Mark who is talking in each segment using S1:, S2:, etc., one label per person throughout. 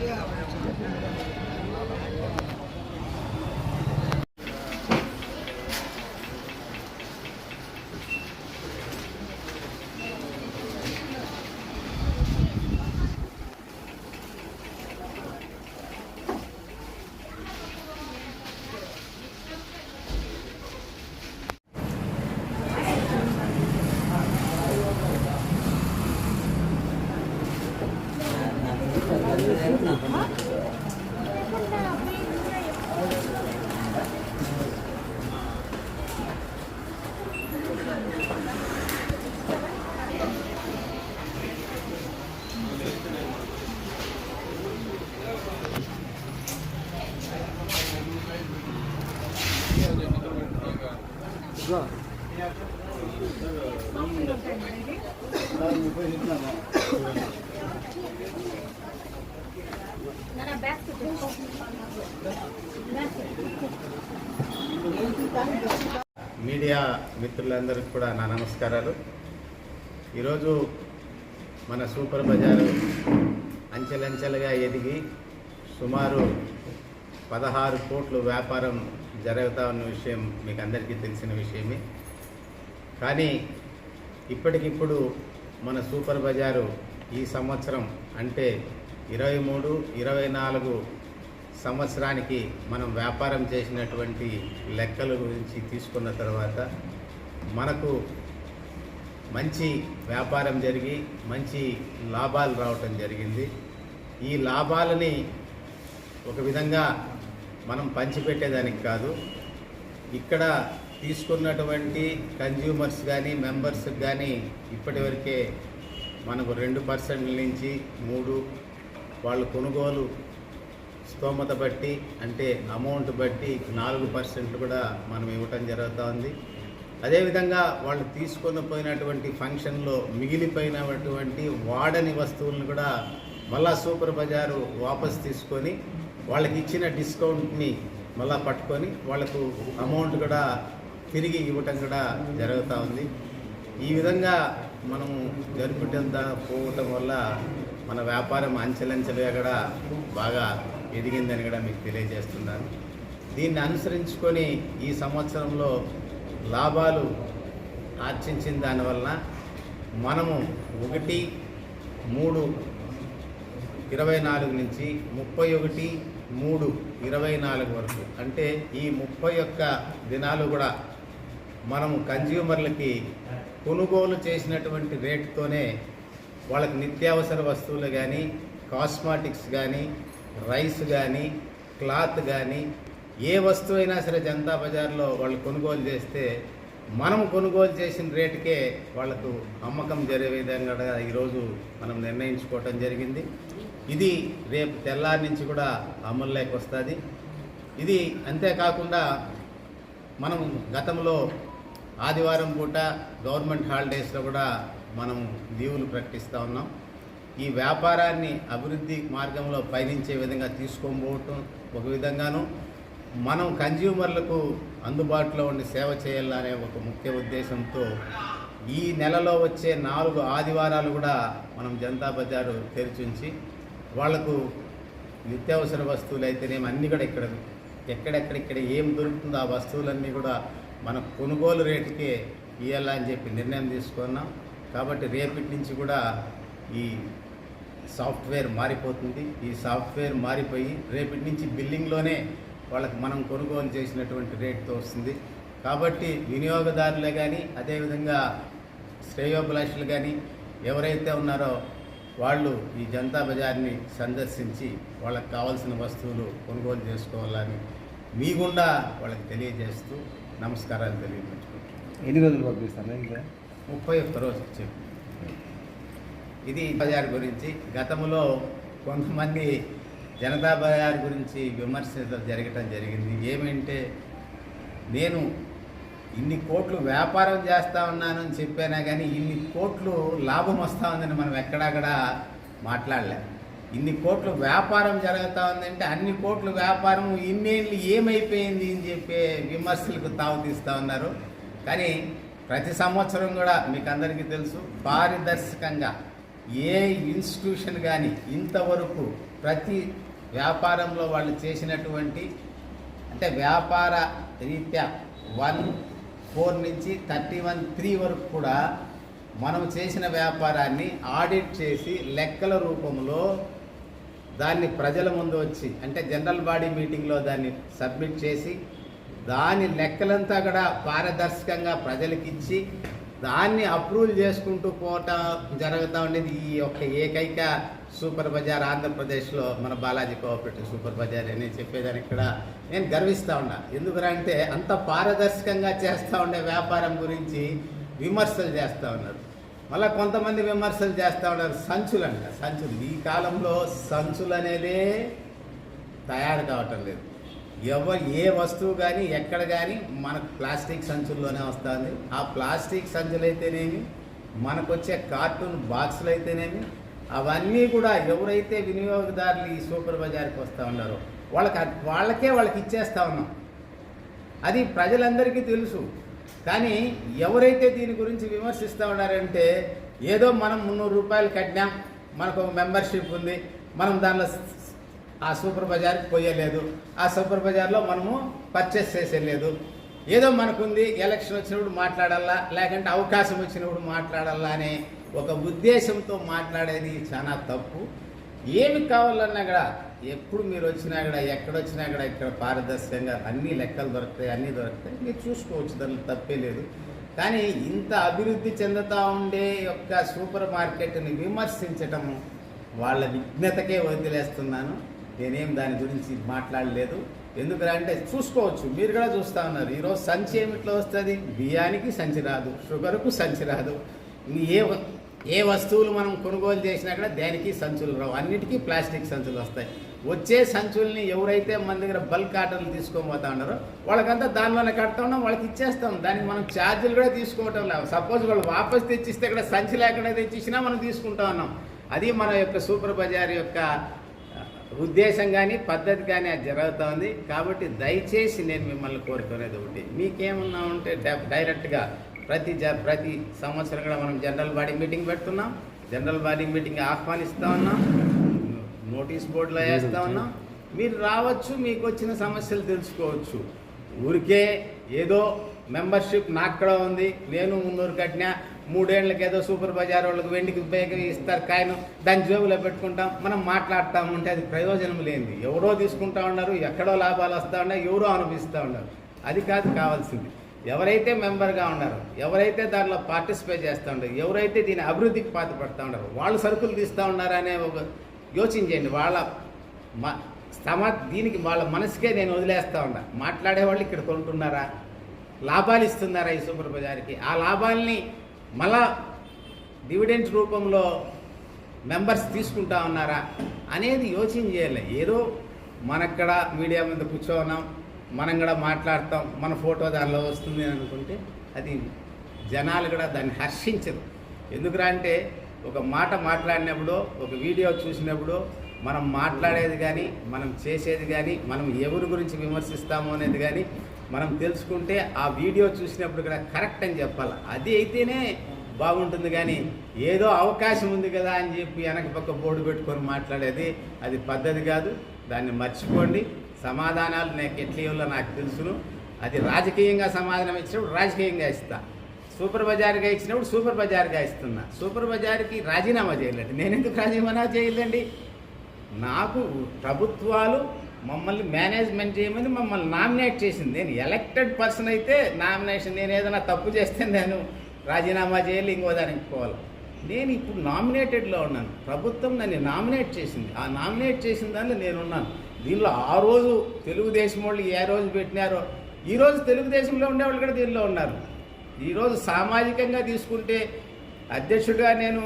S1: Yeah, I'm going to media మిత్రులందరికీ కూడా నా నమస్కారాలు. ఈరోజు మన సూపర్ బజారు అంచెలంచెలుగా ఎదిగి సుమారు పదహారు కోట్లు వ్యాపారం జరుగుతా ఉన్న విషయం మీకు అందరికీ తెలిసిన విషయమే. కానీ ఇప్పటికిప్పుడు మన సూపర్ బజారు ఈ సంవత్సరం అంటే ఇరవై మూడు ఇరవై నాలుగు సంవత్సరానికి మనం వ్యాపారం చేసినటువంటి లెక్కల గురించి తీసుకున్న తర్వాత మనకు మంచి వ్యాపారం జరిగి మంచి లాభాలు రావటం జరిగింది. ఈ లాభాలని ఒక విధంగా మనం పంచిపెట్టేదానికి కాదు. ఇక్కడ తీసుకున్నటువంటి కన్జ్యూమర్స్ కానీ మెంబర్స్ కానీ ఇప్పటివరకే మనకు రెండు పర్సెంట్ల నుంచి మూడు వాళ్ళు కొనుగోలు స్తోమత బట్టి అంటే అమౌంట్ బట్టి నాలుగు పర్సెంట్ కూడా మనం ఇవ్వటం జరుగుతూ ఉంది అదేవిధంగా వాళ్ళు తీసుకొని పోయినటువంటి ఫంక్షన్లో మిగిలిపోయినటువంటి వాడని వస్తువులను కూడా మళ్ళా సూపర్ బజారు వాపస్ తీసుకొని వాళ్ళకి ఇచ్చిన డిస్కౌంట్ని మళ్ళా పట్టుకొని వాళ్ళకు అమౌంట్ కూడా తిరిగి ఇవ్వటం కూడా జరుగుతూ ఉంది ఈ విధంగా మనము జరుపుకుంటా పోవటం వల్ల మన వ్యాపారం అంచెలంచెలుగా కూడా బాగా ఎదిగిందని కూడా మీకు తెలియజేస్తున్నాను. దీన్ని అనుసరించుకొని ఈ సంవత్సరంలో లాభాలు ఆర్చించిన దానివల్ల మనము ఒకటి మూడు ఇరవై నాలుగు నుంచి ముప్పై ఒకటి మూడు ఇరవై నాలుగు వరకు. అంటే ఈ ముప్పై ఒక్క దినాలు కూడా మనము కన్జ్యూమర్లకి కొనుగోలు చేసినటువంటి రేటుతోనే వాళ్ళకి నిత్యావసర వస్తువులు కానీ కాస్మాటిక్స్ కానీ రైస్ కానీ క్లాత్ కానీ ఏ వస్తువు అయినా సరే జనతా బజార్లో వాళ్ళు కొనుగోలు చేస్తే మనం కొనుగోలు చేసిన రేటుకే వాళ్ళకు అమ్మకం జరిగే విధంగా ఈరోజు మనం నిర్ణయించుకోవటం జరిగింది. ఇది రేపు తెల్లారి నుంచి కూడా అమల్లోకి వస్తుంది. ఇది అంతేకాకుండా మనం గతంలో ఆదివారం పూట గవర్నమెంట్ హాలిడేస్లో కూడా మనం లీవులు ప్రకటిస్తూ ఉన్నాం. ఈ వ్యాపారాన్ని అభివృద్ధి మార్గంలో పయనించే విధంగా తీసుకోబోవటం ఒక విధంగాను మనం కన్జ్యూమర్లకు అందుబాటులో ఉండి సేవ చేయాలనే ఒక ముఖ్య ఉద్దేశంతో ఈ నెలలో వచ్చే నాలుగు ఆదివారాలు కూడా మనం జనతా బజారు తెరిచుంచి వాళ్ళకు నిత్యావసర వస్తువులు అయితేనేమి అన్నీ కూడా ఇక్కడ ఎక్కడెక్కడిక్కడ ఏం దొరుకుతుందో ఆ వస్తువులన్నీ కూడా మన కొనుగోలు రేటుకే ఇవ్వాలని చెప్పి నిర్ణయం తీసుకున్నాం. కాబట్టి రేపటి నుంచి కూడా ఈ సాఫ్ట్వేర్ మారిపోతుంది. ఈ సాఫ్ట్వేర్ మారిపోయి రేపటి నుంచి బిల్లింగ్లోనే వాళ్ళకి మనం కొనుగోలు చేసినటువంటి రేట్తో వస్తుంది. కాబట్టి వినియోగదారులే కానీ అదేవిధంగా శ్రేయోభిలాషులు కానీ ఎవరైతే ఉన్నారో వాళ్ళు ఈ జనతా బజార్ని సందర్శించి వాళ్ళకి కావాల్సిన వస్తువులు కొనుగోలు చేసుకోవాలని మీ గుండా వాళ్ళకి తెలియజేస్తూ నమస్కారాలు తెలియపరచుకుంటున్నాను.
S2: ఎన్ని రోజులు పంపిస్తాను ఇంకా
S1: ముప్పై ఒక్క రోజు చెప్పు. ఇది బజార్ గురించి. గతంలో కొంతమంది జనతా బజార్ గురించి విమర్శలు జరగటం జరిగింది. ఏమంటే నేను ఇన్ని కోట్లు వ్యాపారం చేస్తా ఉన్నానని చెప్పానా కానీ ఇన్ని కోట్లు లాభం వస్తూ ఉందని మనం ఎక్కడక్కడ మాట్లాడలే. ఇన్ని కోట్లు వ్యాపారం జరుగుతూ ఉందంటే అన్ని కోట్లు వ్యాపారం ఇన్నేళ్ళు ఏమైపోయింది అని చెప్పే విమర్శలకు తావు తీస్తూ ఉన్నారు. కానీ ప్రతి సంవత్సరం కూడా మీకు అందరికీ తెలుసు పారదర్శకంగా ఏ ఇన్స్టిట్యూషన్ కానీ ఇంతవరకు ప్రతి వ్యాపారంలో వాళ్ళు చేసినటువంటి అంటే వ్యాపార రీత్యా వన్ ఫోర్ నుంచి థర్టీ వన్ త్రీ వరకు కూడా మనం చేసిన వ్యాపారాన్ని ఆడిట్ చేసి లెక్కల రూపంలో దాన్ని ప్రజల ముందు వచ్చి అంటే జనరల్ బాడీ మీటింగ్లో దాన్ని సబ్మిట్ చేసి దాని లెక్కలంతా కూడా పారదర్శకంగా ప్రజలకిచ్చి దాన్ని అప్రూవల్ చేసుకుంటూ పోవటం జరుగుతూ ఉండేది ఈ యొక్క ఏకైక సూపర్ బజార్ ఆంధ్రప్రదేశ్లో మన బాలాజీ కోఆపరేటివ్ సూపర్ బజార్ అని చెప్పేదానికి ఇక్కడ నేను గర్విస్తూ ఉన్నా. ఎందుకంటే అంత పారదర్శకంగా చేస్తూ ఉండే వ్యాపారం గురించి విమర్శలు చేస్తూ ఉన్నారు. మళ్ళీ కొంతమంది విమర్శలు చేస్తూ ఉన్నారు సంచులు అంట సంచులు. ఈ కాలంలో సంచులు అనేదే తయారు కావటం లేదు. ఎవరు ఏ వస్తువు కానీ ఎక్కడ కానీ మనకు ప్లాస్టిక్ సంచుల్లోనే వస్తుంది. ఆ ప్లాస్టిక్ సంచులు అయితేనేమి మనకు వచ్చే కార్టూన్ బాక్సులు అయితేనేమి అవన్నీ కూడా ఎవరైతే వినియోగదారులు ఈ సూపర్ బజార్కి వస్తూ ఉన్నారో వాళ్ళకి వాళ్ళకే వాళ్ళకి ఇచ్చేస్తా ఉన్నాం. అది ప్రజలందరికీ తెలుసు. కానీ ఎవరైతే దీని గురించి విమర్శిస్తూ ఉన్నారంటే ఏదో మనం మున్నూరు రూపాయలు కట్టినాం మనకు ఒక మెంబర్షిప్ ఉంది మనం దానిలో ఆ సూపర్ బజార్కి పోయలేదు. ఆ సూపర్ బజార్లో మనము పర్చేస్ చేసేయలేదు ఏదో మనకుంది ఎలక్షన్ వచ్చినప్పుడు మాట్లాడాలా లేకంటే అవకాశం వచ్చినప్పుడు మాట్లాడాలా అనే ఒక ఉద్దేశంతో మాట్లాడేది చాలా తప్పు. ఏమి కావాలన్నా కూడా ఎప్పుడు మీరు వచ్చినా కూడా ఎక్కడొచ్చినా కూడా ఇక్కడ పారదర్శకంగా అన్ని లెక్కలు దొరుకుతాయి అన్నీ దొరుకుతాయి. మీరు చూసుకోవచ్చు దానిలో తప్పే లేదు. కానీ ఇంత అభివృద్ధి చెందుతూ ఉండే యొక్క సూపర్ మార్కెట్ని విమర్శించటము వాళ్ళ విఘ్నతకే వదిలేస్తున్నాను. నేనేం దాని గురించి మాట్లాడలేదు. ఎందుకంటే చూసుకోవచ్చు. మీరు కూడా చూస్తూ ఉన్నారు. ఈరోజు సంచి ఏమిట్లో వస్తుంది? బియ్యానికి సంచి రాదు. షుగర్కు సంచి రాదు. ఏ వ- ఏ వస్తువులు మనం కొనుగోలు చేసినా కూడా దేనికి సంచులు రావు? అన్నిటికీ ప్లాస్టిక్ సంచులు వస్తాయి. వచ్చే సంచుల్ని ఎవరైతే మన దగ్గర బల్క్ ఆర్డర్లు తీసుకొని పోతా ఉన్నారో వాళ్ళకంతా దానిలోనే కడతా ఉన్నాం వాళ్ళకి ఇచ్చేస్తాం దానికి మనం ఛార్జీలు కూడా తీసుకోవటం లేదు సపోజ్ వాళ్ళు వాపస్ తెచ్చిస్తే ఇక్కడ సంచి లేకుండా తెచ్చిచ్చినా మనం తీసుకుంటా ఉన్నాం. అది మన యొక్క సూపర్ బజార్ యొక్క ఉద్దేశం కానీ పద్ధతి కానీ అది జరుగుతూ ఉంది కాబట్టి దయచేసి నేను మిమ్మల్ని కోరుకునేది ఒకటి. మీకేమన్నా ఉంటే డైరెక్ట్గా ప్రతి జ ప్రతి సంవత్సరం కూడా మనం జనరల్ బాడీ మీటింగ్ పెడుతున్నాం. జనరల్ బాడీ మీటింగ్ ఆహ్వానిస్తూ ఉన్నాం. నోటీస్ బోర్డులో వేస్తూ ఉన్నాం. మీరు రావచ్చు మీకు వచ్చిన సమస్యలు తెలుసుకోవచ్చు. ఊరికే ఏదో మెంబర్షిప్ నాకు కూడా ఉంది. నేను మున్నూరు కట్టినా మూడేళ్ళకి ఏదో సూపర్ బజార్ వాళ్ళకి వెండికి ఉపయోగం ఇస్తారు కాయను దాని జేబులో పెట్టుకుంటాం మనం మాట్లాడతాం ఉంటే అది ప్రయోజనం లేనిది. ఎవరో తీసుకుంటా ఉన్నారు ఎక్కడో లాభాలు వస్తూ ఉన్నాయి ఎవరో అనుభవిస్తూ ఉన్నారు. అది కాదు కావాల్సింది. ఎవరైతే మెంబర్గా ఉన్నారు ఎవరైతే దానిలో పార్టిసిపేట్ చేస్తూ ఉన్నారు ఎవరైతే దీని అభివృద్ధికి పాటుపడుతూ ఉన్నారు వాళ్ళు సరుకులు తీస్తూ ఉన్నారు అనే ఒక యోచించండి వాళ్ళ మ సమ దీనికి వాళ్ళ మనసుకే నేను వదిలేస్తూ ఉన్నా. మాట్లాడే వాళ్ళు ఇక్కడ కొంటున్నారా? లాభాలు ఇస్తున్నారా ఈ సూపర్ బజార్కి? ఆ లాభాల్ని మళ్ళా డివిడెంట్ రూపంలో మెంబర్స్ తీసుకుంటా ఉన్నారా అనేది యోచన చేయాలి. ఏదో మనక్కడ మీడియా మీద కూర్చోన్నాం మనం కూడా మాట్లాడతాం మన ఫోటో దానిలో వస్తుంది అనుకుంటే అది జనాలు కూడా దాన్ని హర్షించదు ఎందుకురా అంటే ఒక మాట మాట్లాడినప్పుడు ఒక వీడియో చూసినప్పుడు మనం మాట్లాడేది కానీ మనం చేసేది కానీ మనం ఎవరి గురించి విమర్శిస్తాము అనేది కానీ మనం తెలుసుకుంటే ఆ వీడియో చూసినప్పుడు కూడా కరెక్ట్ అని చెప్పాలి. అది అయితేనే బాగుంటుంది కానీ ఏదో అవకాశం ఉంది కదా అని చెప్పి వెనక పక్క బోర్డు పెట్టుకొని మాట్లాడేది అది పద్ధతి కాదు. దాన్ని మర్చిపోండి. సమాధానాలు నాకు ఎట్లా నాకు తెలుసును. అది రాజకీయంగా సమాధానం ఇచ్చినప్పుడు రాజకీయంగా ఇస్తా. సూపర్ బజార్గా ఇచ్చినప్పుడు సూపర్ బజార్గా ఇస్తున్నా. సూపర్ బజార్కి రాజీనామా చేయలేండి నేను ఎందుకు రాజీనామా చేయలేండి నాకు ప్రభుత్వాలు మమ్మల్ని మేనేజ్మెంట్ చేయమని మమ్మల్ని నామినేట్ చేసింది. నేను ఎలక్టెడ్ పర్సన్ అయితే నామినేషన్ నేను ఏదైనా తప్పు చేస్తే నేను రాజీనామా చేయాలి ఇంకో దానికి పోవాలి. నేను ఇప్పుడు నామినేటెడ్లో ఉన్నాను. ప్రభుత్వం నన్ను నామినేట్ చేసింది. ఆ నామినేట్ చేసిన దానిలో నేను ఉన్నాను దీనిలో ఆ రోజు తెలుగుదేశం వాళ్ళు ఏ రోజు పెట్టినారో ఈరోజు తెలుగుదేశంలో ఉండేవాళ్ళు కూడా దీనిలో ఉన్నారు. ఈరోజు సామాజికంగా తీసుకుంటే అధ్యక్షుడిగా నేను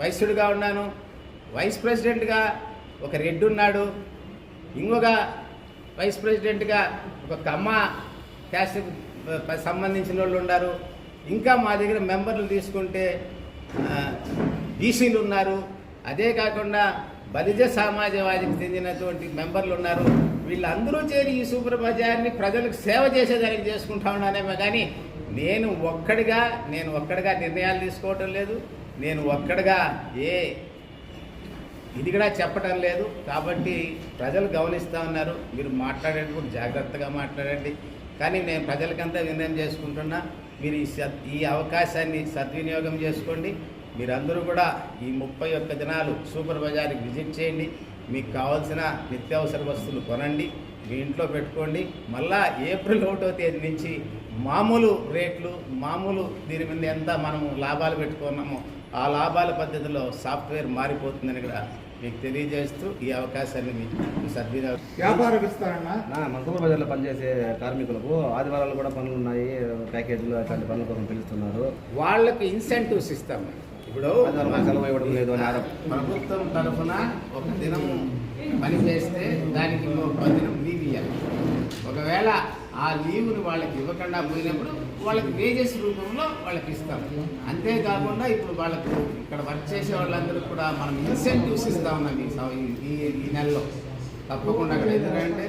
S1: వైశ్యుడిగా ఉన్నాను వైస్ ప్రెసిడెంట్గా ఒక రెడ్డి ఉన్నాడు ఇంకొక వైస్ ప్రెసిడెంట్గా ఒక కమ్మ క్యాస్ట్ సంబంధించిన వాళ్ళు ఉన్నారు. ఇంకా మా దగ్గర మెంబర్లు తీసుకుంటే బీసీలు ఉన్నారు. అదే కాకుండా బలిజ సమాజవాదికి చెందినటువంటి మెంబర్లు ఉన్నారు. వీళ్ళందరూ చేరి ఈ సూపర్ బజార్ని ప్రజలకు సేవ చేసేదానికి చేసుకుంటా ఉన్నానేమో కానీ నేను ఒక్కడిగా నేను ఒక్కడిగా నిర్ణయాలు తీసుకోవటం లేదు. నేను ఒక్కడిగా ఏ ఇది కూడా చెప్పడం లేదు. కాబట్టి ప్రజలు గమనిస్తూ ఉన్నారు. మీరు మాట్లాడేటప్పుడు జాగ్రత్తగా మాట్లాడండి. కానీ నేను ప్రజలకంతా నిర్ణయం చేసుకుంటున్నా. మీరు ఈ ఈ అవకాశాన్ని సద్వినియోగం చేసుకోండి. మీరందరూ కూడా ఈ ముప్పై ఒక్క దినాలు సూపర్ బజార్కి విజిట్ చేయండి. మీకు కావాల్సిన నిత్యావసర వస్తువులు కొనండి. మీ ఇంట్లో పెట్టుకోండి. మళ్ళా ఏప్రిల్ ఒకటో తేదీ నుంచి మామూలు రేట్లు మామూలు దీని మీద ఎంత మనము లాభాలు పెట్టుకున్నామో ఆ లాభాల పద్ధతిలో సాఫ్ట్వేర్ మారిపోతుందని కూడా మీకు తెలియజేస్తూ ఈ అవకాశాన్ని మీకు సద్వినియోగం
S2: వ్యాపార విస్తరణ.
S3: సూపర్ బజార్లో పనిచేసే కార్మికులకు ఆదివారాలు కూడా పనులు ఉన్నాయి ప్యాకేజీలు అట్లాంటి పనుల కోసం పిలుస్తున్నారు.
S1: వాళ్ళకి ఇన్సెంటివ్స్ ఇస్తాం. ఇప్పుడు
S3: సెలవు ఇవ్వడం లేదు అని ఆరోపణ.
S1: ప్రభుత్వం తరఫున ఒక దినం పని చేస్తే దానికి ఇంకొక దినం లీవ్ ఇవ్వాలి ఒకవేళ ఆ లీవ్ని వాళ్ళకి ఇవ్వకుండా పోయినప్పుడు వాళ్ళకి వేజెస్ రూపంలో వాళ్ళకి ఇస్తాం. అంతేకాకుండా ఇప్పుడు వాళ్ళకు ఇక్కడ వర్క్ చేసే వాళ్ళందరూ కూడా మనం ఇన్సెంటివ్స్ ఇస్తా ఉన్నాం ఈ ఈ ఈ నెలలో. తప్పకుండా. అక్కడ ఎందుకంటే